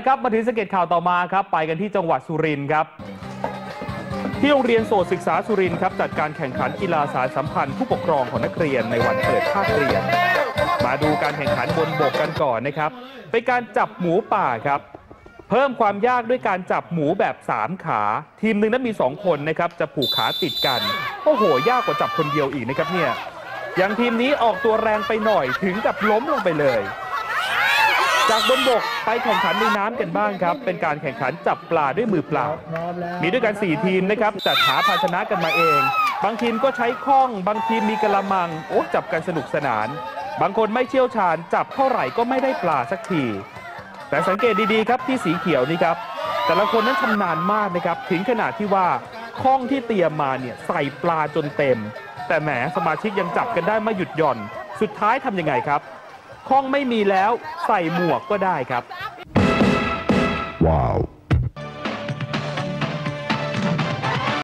ละครับ มาถึงสเก็ตข่าวต่อมาครับ ไปกันที่จังหวัดสุรินทร์ครับ ที่โรงเรียนโสตศึกษาสุรินทร์ครับ จัดการแข่งขันกีฬาสารสัมพันธ์ผู้ปกครองของนักเรียนในวันเปิดภาคเรียน มาดูการแข่งขันบนบกกันก่อนนะครับ เป็นการจับหมูป่าครับ เพิ่มความยากด้วยการจับหมูแบบ 3 ขา ทีมหนึ่งนั้นมี 2 คนนะครับจะผูกขาติดกันโอ้โหยากกว่าจับคนเดียวอีกนะครับเนี่ยอย่างทีมนี้ออกตัวแรงไปหน่อยถึงกับล้มลงไปเลย จากบนบกไปแข่งขันในน้ำกันบ้างครับ เป็นการแข่งขันจับปลาด้วยมือเปล่า มีด้วยกัน 4 ทีมนะครับจัดหาภาชนะกันมาเอง บางทีมก็ใช้ข้อง บางทีมมีกระมัง โอ้จับกันสนุกสนาน บางคนไม่เชี่ยวชาญ จับเท่าไหร่ก็ไม่ได้ปลาสักที แต่สังเกตดีๆครับที่สีเขียวนี่ครับ แต่ละคนนั้นชำนาญมากนะครับ ถึงขนาดที่ว่าข้องที่เตรียมมาเนี่ยใส่ปลาจนเต็ม แต่แหมสมาชิกยังจับกันได้ไม่หยุดหย่อน สุดท้ายทำยังไงครับ คล่องไม่มีแล้วใส่หมวกก็ได้ครับ ว้าว